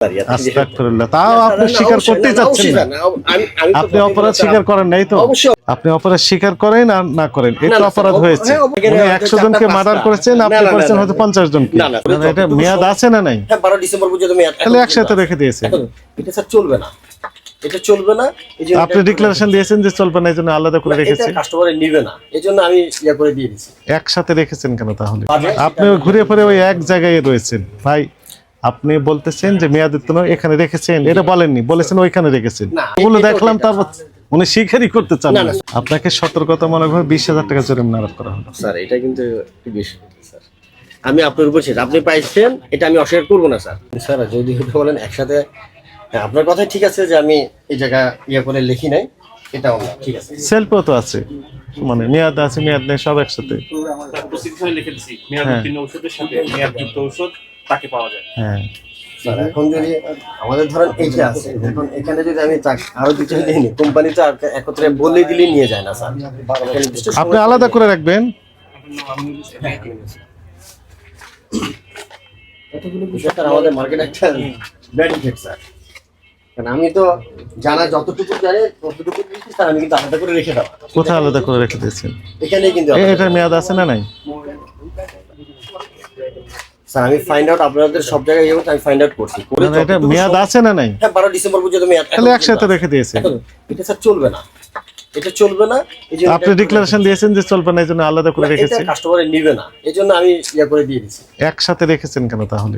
তাও আপনি স্বীকার করতে চাচ্ছেন না। আপনি অপরাধ স্বীকার করেন নাই তো? আপনি অপরাধ স্বীকার করেন আর না করেন? এটা অপরাধ হ্যাঁ, হয়েছে। হ্যাঁ, একশো জনকে মার্ডার করেছেন আপনি না, না, করেছেন হয়তো পঞ্চাশ জনকে। না, না, এটা মেয়াদ আছে না নাই? হ্যাঁ বারো ডিসেম্বর পর্যন্ত তাহলে একসাথে রেখে দিয়েছে। এটা স্যার চলবে না। এটা চলবে না আপনি ডিক্লারেশন দিয়েছেন যে চলবে না এই জন্য আলাদা করে রেখেছেন কাস্টমারে নিবে না। এই আমি ইয়া করে দিয়ে দিচ্ছি একসাথে রেখেছেন কেন তাহলে? আপনি ঘুরে ফিরে ওই এক জায়গায় রয়েছেন। ভাই আপনি বলতেছেন যে মেয়াদিত্ব এখানে রেখেছেন। এটা বলেননি বলেছেন ওইখানে রেখেছেন। ওগুলো দেখলাম তারপর উনি করতে চান। আপনাকে সতর্কতা মনে করে বিশ হাজার টাকা জরিমানা আরোপ করা হলো। স্যার এটা কিন্তু একটু বেশি স্যার। আমি আপনার উপর ছেড়ে আপনি পাইছেন এটা আমি অস্বীকার করব না স্যার। স্যার যদি বলেন একসাথে হ্যাঁ, আপনার কথাই ঠিক আছে যে আমি এই জায়গা ইয়ে করে লিখি নাই এটাও ঠিক আছে। সেলফও তো আছে মানে মেয়াদ আছে মেয়াদ নেই সব একসাথে। প্রসিদ্ধভাবে লিখে মেয়াদ হ্যাঁ। ঔষধের সাথে মেয়াদযুক্ত ঔষধ তাকে পাওয়া যায়। হ্যাঁ। এখন যদি আমাদের ধরেন এইটা আছে এখন এখানে যদি আমি আরও কোম্পানি তো একত্রে বলে দিলে নিয়ে যায় না স্যার। আপনি আলাদা করে রাখবেন। এতগুলো বিষয়? স্যার আমাদের মার্কেট একটা ব্যাড ইফেক্ট স্যার আমি তো জানা যতটুকু জানি ততটুকু আমি কিন্তু আলাদা করে রেখে দেওয়া কোথায় আলাদা করে রেখে দিয়েছেন? এখানে কিন্তু এটার মেয়াদ আছে না নাই? স্যার আমি ফাইন্ড আউট আপনাদের সব জায়গায় করতে আমি ফাইন্ড আউট করছি। মানে এটা মেয়াদ আছে না নাই? হ্যাঁ বারো ডিসেম্বর পর্যন্ত মেয়াদ তাহলে একসাথে রেখে দিয়েছে। এটা স্যার চলবে না। এটা চলবে না এই জন্য আপনি ডিক্লারেশন দিয়েছেন যে চলবে না এই জন্য আলাদা করে কাস্টমারে নিবে না। এই জন্য আমি ইয়া করে দিয়ে দিচ্ছি একসাথে রেখেছেন কেন তাহলে?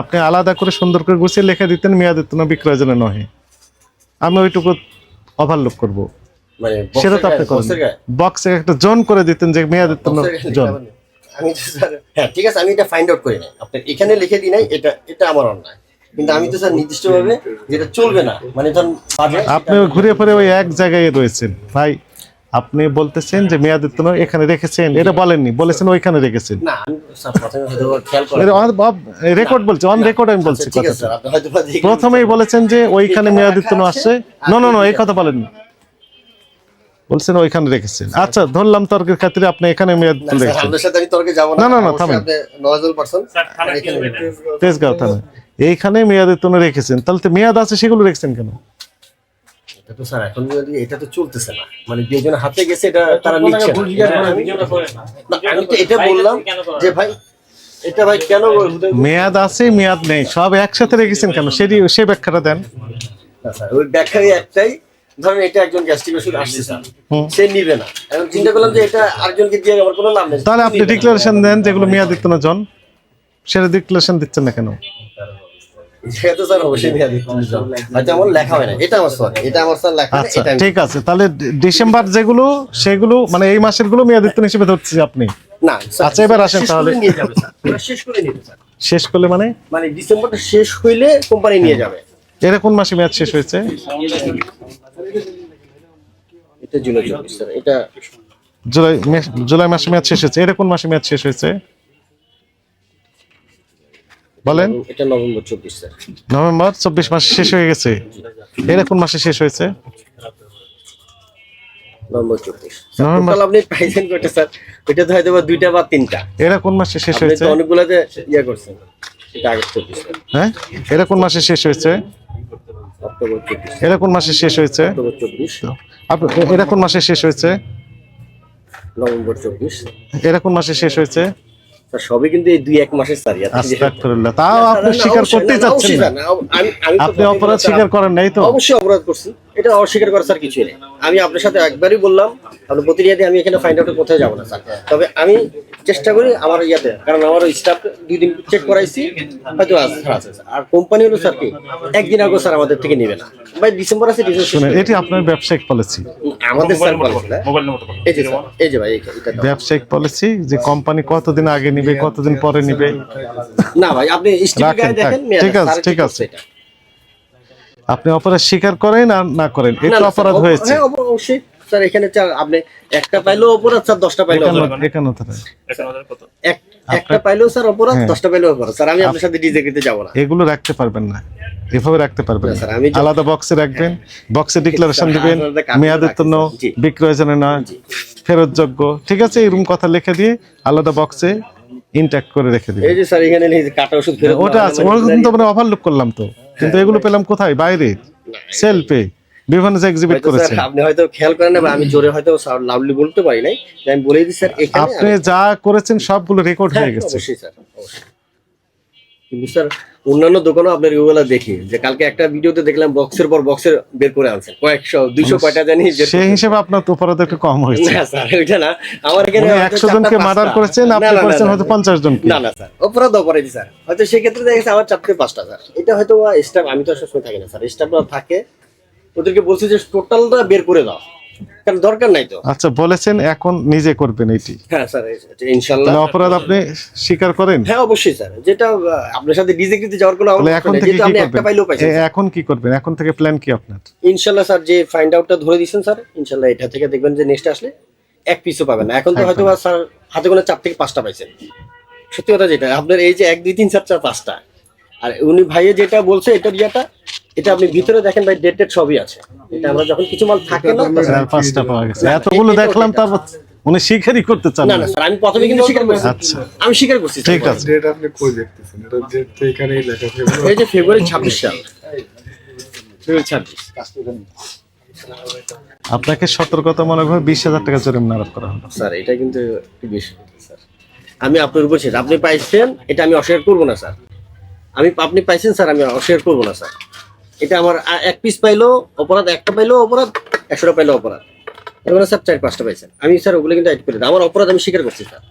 আপনি আলাদা করে সুন্দর করে গুছিয়ে লিখে দিতেন মেয়াদিত্ব না বিক্রয় জন্য নহে। আমি ওইটুকু ওভারলুক করব। মানে সেটা তো আপনি করেন। বক্সে একটা জোন করে দিতেন যে বক্সের গায়ে জোন আমি তো স্যার হ্যাঁ ঠিক আছে আমি এটা ফাইন্ড আউট করে নাই। আপনি এখানে লিখে দিই নাই এটা এটা আমার অন্যায় কিন্তু আমি তো স্যার নির্দিষ্টভাবে যেটা চলবে না মানে ধরুন আপনি ঘুরে ফিরে ওই এক জায়গায় রয়েছেন। ভাই আপনি বলতেছেন যে মেয়াদিত্ব এখানে রেখেছেন এটা বলেননি বলেছেন ওইখানে রেখেছেন। না রেকর্ড বলছি অন রেকর্ড আমি বলছি আচ্ছা, প্রথমেই বলেছেন যে ওইখানে মেয়াদিত্ব আসছে। নো নো নো এই কথা বলেননি। বলছেন ওইখানে রেখেছেন। আচ্ছা ধরলাম তর্কের খাতিরে আপনি এখানে রেখেছেন। তর্কে যাব না, না, না, থামেন। তেজগাঁও থানা এইখানে মেয়াদিত্ব রেখেছেন। তাহলে তো মেয়াদ আছে সেগুলো রেখেছেন কেন? এটা তো স্যার এখন যদি এটা তো চলতেছে না। মানে যেজন হাতে গেছে এটা তারা নিচ্ছে না। আমি- তো এটা বললাম যে ভাই এটা ভাই কেন মেয়াদ আছে মেয়াদ নেই। সব একসাথে রেখেছেন কেন? সেটি সে ব্যাখ্যাটা দেন। না, স্যার, ওই ব্যাখ্যাই একটাই। ধরেন এটা একজন গ্যাস্ট্রিক ওষুধ আসছে স্যার সে নিবে না। এখন চিন্তা করলাম যে এটা আরেকজনকে দিয়ে আমার কোনো লাভ নেই। তাহলে আপনি ডিক্লারেশন দেন যেগুলো মেয়াদিত্ব না জন। সেটা ডিক্লারেশন দিচ্ছেন না কেন? এটা এটা আচ্ছা ঠিক আছে। তাহলে ডিসেম্বর যেগুলো সেগুলো মানে এই মাসেরগুলো মেয়াদিত্ব হিসেবে ধরছি আপনি। না আচ্ছা, এবার আসেন তাহলে। শেষ করে শেষ করলে মানে? মানে ডিসেম্বরটা শেষ হইলে কোম্পানি নিয়ে যাবে। এরা কোন মাসে মেয়াদ শেষ হয়েছে? এটা জুলাই চব্বিশ স্যার এটা জুলাই জুলাই মাসে মেয়াদ শেষ হয়েছে। এরা কোন মাসে মেয়াদ শেষ হয়েছে? বলেন। এটা নভেম্বর চব্বিশ স্যার নভেম্বর চব্বিশ মাসে শেষ হয়ে গেছে। এরা কোন মাসে শেষ হয়েছে? নভেম্বর চব্বিশ। টোটাল আপনি পাইছেন কয়টা স্যার ওইটা তো হয়তো বা দুইটা বা তিনটা। এরা কোন মাসে শেষ হয়েছে তো অনেকগুলোতে ইয়ে করছেন। এটা আগস্ট চব্বিশ হ্যাঁ? এরা কোন মাসে শেষ হয়েছে? এরা কোন মাসে শেষ হয়েছে? এরা কোন মাসে শেষ হয়েছে? নভেম্বর চব্বিশ। এটা কোন মাসে শেষ হয়েছে? সবই কিন্তু এই দুই এক মাসের তাও আপনি স্বীকার চাচ্ছেন আপনি অপরাধ স্বীকার করেন নাই তো। অবশ্যই অপরাধ করছি। এটা অস্বীকার করার স্যার কিছুই নেই। আমি আপনার সাথে একবারই বললাম আপনার প্রতিনিয়ত আমি এখানে ফাইন্ড আউট কোথায় যাব না স্যার। তবে আমি চেষ্টা করি আমার ইয়াতে কারণ আমার স্টাফ দুই দিন চেক করাইছি হয়তো আছে স্যার আছে আর কোম্পানি হলো স্যার কি? একদিন আগে স্যার আমাদের থেকে নেবে না। ভাই ডিসেম্বর আছে ডিসেম্বর এটি আপনার ব্যবসায়িক পলিসি আমাদের স্যার মোবাইল নম্বর বলুন। এই যে এই যে ভাই এটা ব্যবসায়িক পলিসি যে কোম্পানি কতদিন আগে নিবে কতদিন পরে নিবে? না ভাই আপনি গায়ে দেখেন ঠিক আছে, ঠিক আছে। আপনি অপরাধ স্বীকার করেন আর না করেন এটা অপরাধ হয়েছে। হ্যাঁ, অবশ্যই। স্যার এখানে আপনি একটা পাইলেও অপরাধ স্যার দশটা একটা পাইলেও স্যার অপরাধ হ্যাঁ। দশটা পাইলেও অপরাধ। স্যার আমি আপনার সাথে ডিজে করতে না। এগুলো রাখতে পারবেন না। এভাবে রাখতে পারবেন। স্যার, আমি আলাদা বক্সে রাখবেন। বক্সে ডিক্লারেশন দিবেন। মেয়াদের জন্য না। ফেরত যোগ্য ঠিক আছে এরকম কথা লিখে দিয়ে আলাদা বক্সে ইনট্যাক্ট করে রেখে দিবেন। এই যে স্যার এখানে কাটা ওষুধ ওটা আছে। মানে ওটা কিন্তু আমরা ওভারলুক করলাম তো। কিন্তু এগুলো পেলাম কোথায়? বাইরে। সেলফে। বিভিন্ন এক্সিবিট করেছেন। আপনি হয়তো খেয়াল করেন না আমি জোরে হয়তো লাভলি বলতে পারি নাই। আমি বলে দিই স্যার এখানে আপনি যা করেছেন সবগুলো রেকর্ড হ্যাঁ, হয়ে গেছে। অবশ্যই স্যার অবশ্যই। কিন্তু স্যার অন্যান্য দোকানও আপনার এগুলো দেখি। যে কালকে একটা ভিডিওতে দেখলাম বক্সের পর বক্সের বের করে আনছেন কয়েকশো দুইশো কয়টা জানি সেই হিসেবে আপনার তো অপরাধ একটু কম হয়েছে। না স্যার ওইটা না। আমার এখানে একশো জনকে মার্ডার করেছেন আপনি করেছেন হয়তো পঞ্চাশ জন না না স্যার অপরাধ অপরাধী স্যার। হয়তো সেক্ষেত্রে দেখা গেছে আমার চারটে পাঁচটা স্যার। এটা হয়তো স্টাফ আমি তো সবসময় থাকি না স্যার। স্টাফরা থাকে ওদেরকে বলছি যে টোটালটা বের করে দাও। কারণ দরকার নাই তো? আচ্ছা বলেছেন এখন নিজে করবেন এটি। হ্যাঁ স্যার ইনশাল্লাহ অপরাধ আপনি স্বীকার করেন? হ্যাঁ অবশ্যই স্যার। যেটা আপনার সাথে ডিজিগ্রিতে যাওয়ার কোনো তাহলে এখন থেকে কি আপনি একটা করবেন? পাইছেন এখন কি করবেন? এখন থেকে প্ল্যান কি আপনার? ইনশাল্লাহ স্যার যে ফাইন্ড আউটটা ধরে দিয়েছেন স্যার ইনশাল্লাহ এটা থেকে দেখবেন যে নেক্সট আসলে এক পিসও পাবেন না। এখন তো হয়তো স্যার হাতে কোনো চার থেকে পাঁচটা পাইছেন। সত্যি কথা যেটা আপনার এই যে এক দুই তিন চার চার পাঁচটা। আর উনি ভাইয়ে যেটা বলছে এটার ইয়েটা এটা আপনি ভিতরে দেখেন ভাই ডেট ডেট সবই আছে। এটা আমরা যখন কিছু মাল থাকে না পাঁচটা পাওয়া গেছে। এতগুলো দেখলাম তারপর উনি স্বীকারই করতে চান না স্যার আমি প্রথমে কিন্তু স্বীকার করছি। আচ্ছা। আমি স্বীকার করছি ঠিক আছে। ডেট আপনি কই দেখতেছেন? এটা ডেট তো এখানেই লেখা ফেব্রুয়ারি এই যে ফেব্রুয়ারি ছাব্বিশ সাল। ফেব্রুয়ারি ছাব্বিশ। আপনাকে সতর্কতামূলক ভাবে বিশ হাজার টাকা জরিমানা আরোপ করা হলো। স্যার এটা কিন্তু একটু বেশি স্যার আমি আপনার উপর আপনি পাইছেন এটা আমি অস্বীকার করব না স্যার আমি আপনি পাইছেন স্যার আমি অস্বীকার করব না স্যার এটা আমার এক পিস পাইলো অপরাধ একটা পাইলো অপরাধ একশোটা পাইলো অপরাধ। এবার স্যার চার পাঁচটা পাইছেন। আমি স্যার ওগুলো কিন্তু অ্যাড করে দিই আমার অপরাধ আমি স্বীকার করছি স্যার।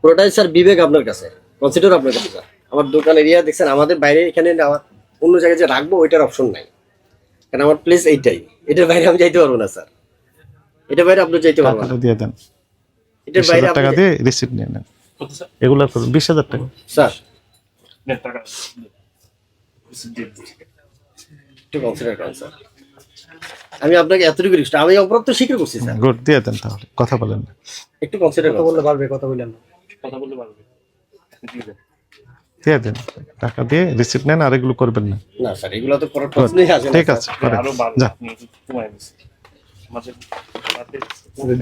পুরোটাই স্যার বিবেক আপনার কাছে কনসিডার আপনার কাছে স্যার। আমার দোকান এরিয়া দেখছেন আমাদের বাইরে এখানে আমার অন্য জায়গায় যে রাখব ওইটার অপশন নাই। কারণ আমার প্লেস এইটাই। এটার বাইরে আমি যাইতে পারব না স্যার। এটার বাইরে আপনি যাইতে পারব না। দিয়ে দেন। এটার বাইরে টাকা দিয়ে রিসিপ্ট নিয়ে নেন। কত স্যার? এগুলো করুন বিশ হাজার টাকা। স্যার। টাকা। একটু কনসিডার করেন স্যার আমি আপনাকে এতটুকু রিকোয়েস্ট আমি অপরাধ তো স্বীকার করছি স্যার গুড দিয়ে দেন তাহলে। কথা বলেন না। একটু কনসিডার করেন বললে পারবে কথা বললেন না। কথা বলতে পারবে দিয়ে দেন। টাকা দিয়ে রিসিপ্ট নেন আর এগুলো করবেন না। না স্যার এগুলো তো করার প্রশ্নই আসে না ঠিক আছে আরও যা। আপনি একটু কমায় দিচ্ছি মাঝে রাতে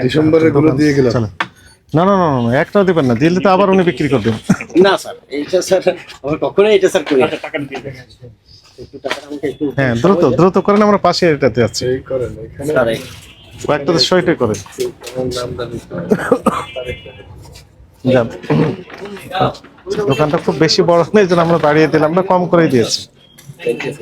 ডিসেম্বরেরগুলো দিয়ে গেলাম। না না না না, না একটাও দিবেন না দিলে তো আবার উনি বিক্রি করবেন। না স্যার এইটা স্যার আমার কখনোই এটা স্যার করি টাকা দিয়ে হ্যাঁ দ্রুত দ্রুত করেন আমরা পাশে এটাতে আছি। করেন আমার দিতে হবে। যান। দোকানটা খুব বেশি বড় নেই যেন আমরা বাড়িয়ে দিলাম না কম করে দিয়েছি। thank you,